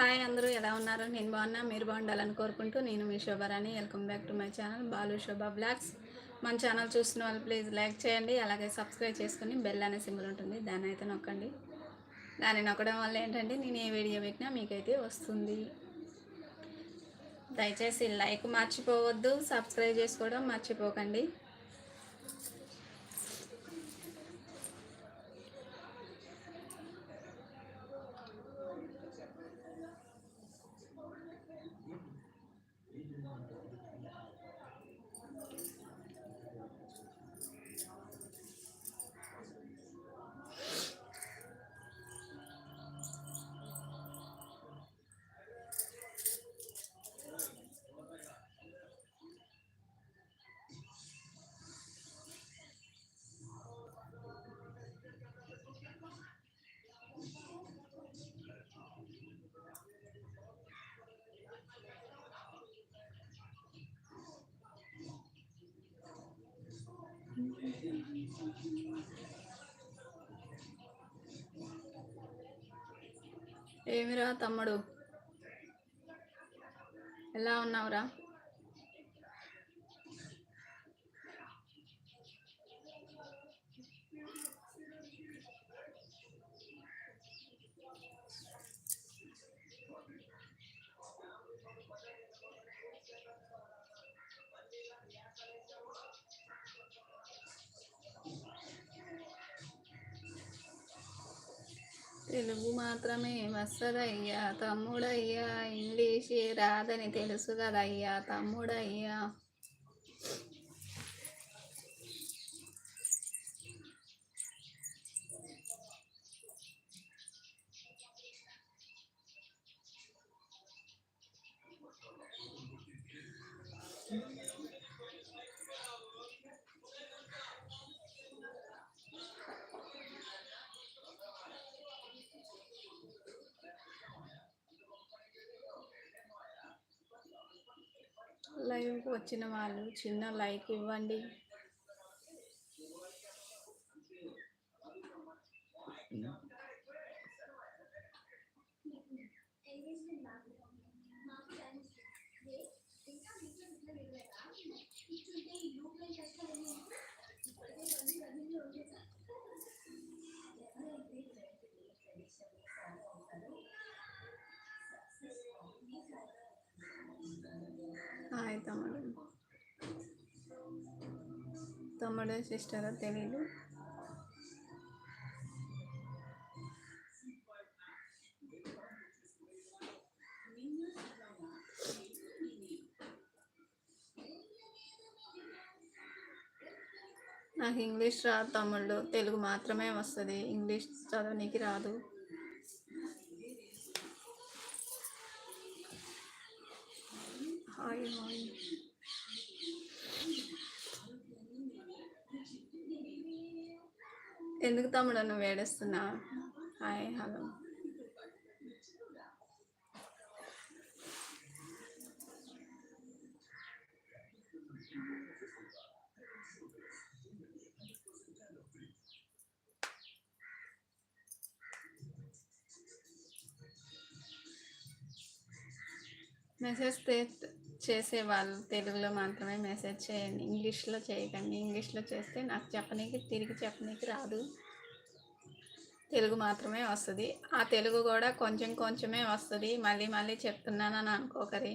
Hi అందరూ ఎలా ఉన్నారు? నేను బాగున్నా మీరు బాగుండాలని కోరుకుంటూ నేను మీ Shobharani. Welcome back to my channel Balu Shobha blogs మన ఛానల్ చూస్తున్న వాళ్ళు ప్లీజ్ లైక్ చేయండి అలాగే సబ్స్క్రైబ్ చేసుకుని బెల్ అనే సింబల్ ఉంటుంది దాన్ని అయితే నొక్కండి. దాన్ని నొక్కడం వల్ల ఏంటంటే నేను ఏ వీడియో పెట్టినా మీకైతే వస్తుంది. దయచేసి లైక్ మర్చిపోవద్దు సబ్స్క్రైబ్ చేసుకోవడం మర్చిపోకండి. ఏమిరా తమ్ముడు? ఎలా ఉన్నావురా? తెలుగు మాత్రమే వస్తదయ్యా తమ్ముడయ్యా ఇంగ్లీషే రాదని తెలుసు కదయ్యా తమ్ముడయ్యా. లైవ్కి వచ్చిన వాళ్ళు చిన్న లైక్ ఇవ్వండి హాయ్ తమ్ముడు తమ్ముడు సిస్టరో తెలియదు నాకు ఇంగ్లీష్ రాదు తమ్ముళ్ళు తెలుగు మాత్రమే వస్తుంది. ఇంగ్లీష్ చదవనీకి రాదు హాయ్ హాయ్ ఎందుకు తమ్ముడు నువ్వు ఏడుస్తున్నా హాయ్ హలో. మెసేజ్ చేసే వాళ్ళు తెలుగులో మాత్రమే మెసేజ్ చేయండి. ఇంగ్లీష్లో చేయకండి. ఇంగ్లీష్లో చేస్తే నాకు చెప్పనీకి తిరిగి చెప్పనీకి రాదు. తెలుగు మాత్రమే వస్తుంది. ఆ తెలుగు కూడా కొంచెం కొంచెమే వస్తుంది. మళ్ళీ మళ్ళీ చెప్తున్నానని అనుకోకరి.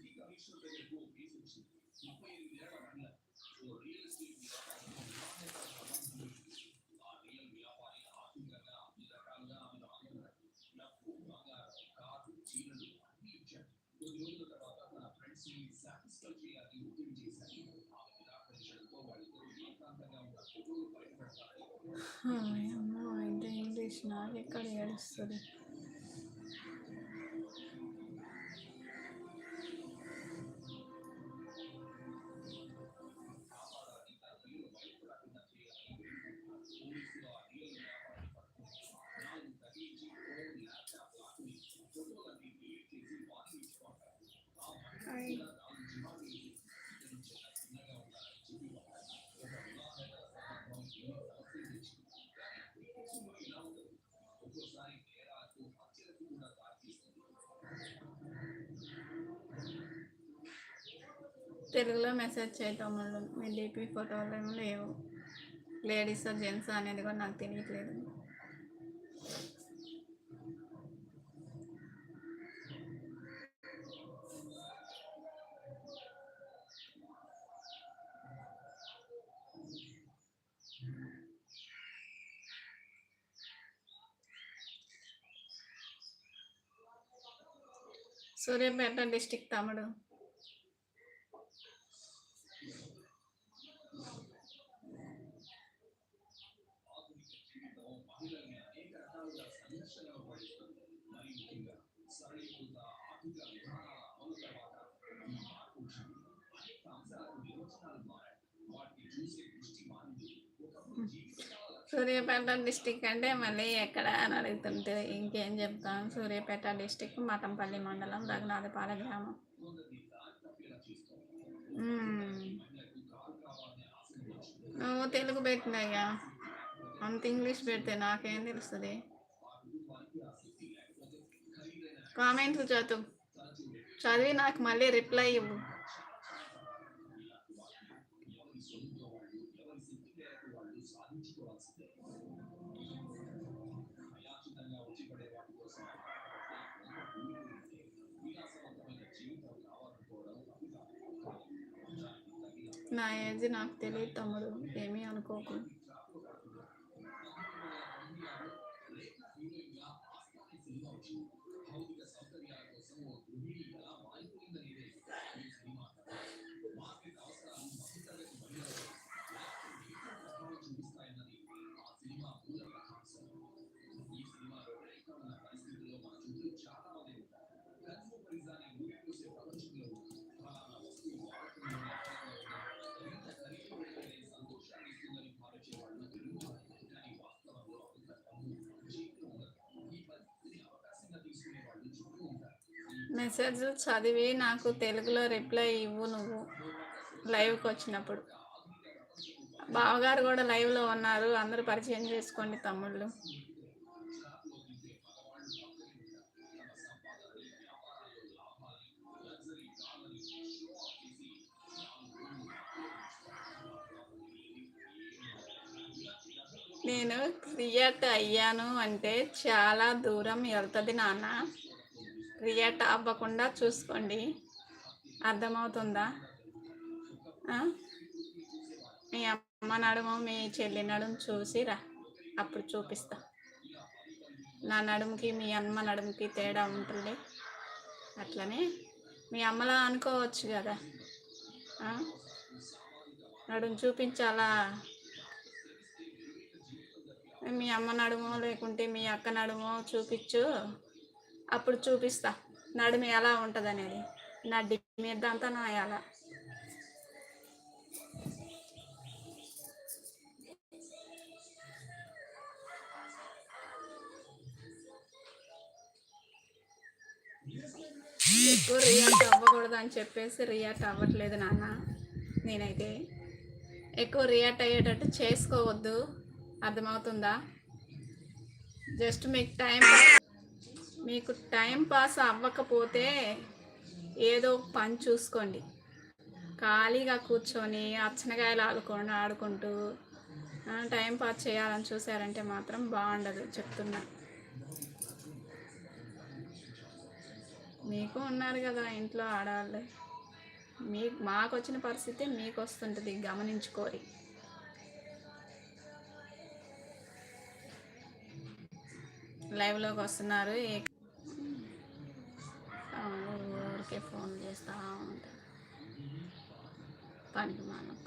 అమ్మో అయితే ఇంగ్లీష్ ఏడిసిన ఎక్కడ ఏడుస్తుంది? హాయ్. తెలుగులో మెసేజ్ చేయటం వల్ల మీ డీపీ ఫోటోలు ఏమో లేవు. లేడీస్ జెంట్స్ అనేది కూడా నాకు తెలియట్లేదు. సూర్యాపేట డిస్టిక్ తమ్ముడు. సూర్యాపేట డిస్టిక్ అంటే మళ్ళీ ఎక్కడ అని అడుగుతుంటే ఇంకేం చెప్తాం? సూర్యాపేట డిస్టిక్ మఠంపల్లి మండలం రఘునాథపాల గ్రామం. నువ్వు తెలుగు పెట్టినయ్యా. అంత ఇంగ్లీష్ పెడితే నాకేం తెలుస్తుంది? కామెంట్లు చదువు చదివి నాకు మళ్ళీ రిప్లై ఇవ్వు. నా ఏజ్ నాకు తెలియదు తమ్ముడు. ఏమీ అనుకోకు. మెసేజ్ చదివి నాకు తెలుగులో రిప్లై ఇవ్వు నువ్వు లైవ్కి వచ్చినప్పుడు. బావగారు కూడా లైవ్లో ఉన్నారు అందరూ పరిచయం చేసుకోండి తమ్ముళ్ళు. నేను క్రియేట్ అయ్యాను అంటే చాలా దూరం వెళ్తుంది నాన్న. క్రియేట్ అవ్వకుండా చూసుకోండి. అర్థమవుతుందా? మీ అమ్మ నడుము మీ చెల్లి నడుము చూసి రా. అప్పుడు చూపిస్తా. నా నడుముకి మీ అమ్మ నడుముకి తేడా ఉంటుంది. అట్లనే మీ అమ్మలా అనుకోవచ్చు కదా. నడుము చూపించాలా? మీ అమ్మ నడుమో లేకుంటే మీ అక్క నడుమో చూపించు. అప్పుడు చూపిస్తా. నడుము ఎలా ఉంటుంది అనేది నా మీద అంతా నా ఎలా ఎక్కువ రియాక్ట్ అవ్వకూడదు అని చెప్పేసి రియాక్ట్ అవ్వట్లేదు నాన్న. నేనైతే ఎక్కువ రియాక్ట్ అయ్యేటట్టు చేసుకోవద్దు. అర్థమవుతుందా? జస్ట్ మీకు టైం మీకు టైం పాస్ అవ్వకపోతే ఏదో ఒక పని చూసుకోండి. ఖాళీగా కూర్చొని అచ్చనకాయలు ఆడుకొని ఆడుకుంటూ టైం పాస్ చేయాలని చూసారంటే మాత్రం బాగుండదు చెప్తున్నా. మీకు ఉన్నారు కదా ఇంట్లో ఆడవాళ్ళు. మీ మాకు వచ్చిన పరిస్థితి మీకు వస్తుంటుంది గమనించుకోరి. లైవ్లోకి వస్తున్నారు చేస్తూ ఉంటారు పనికి మానకు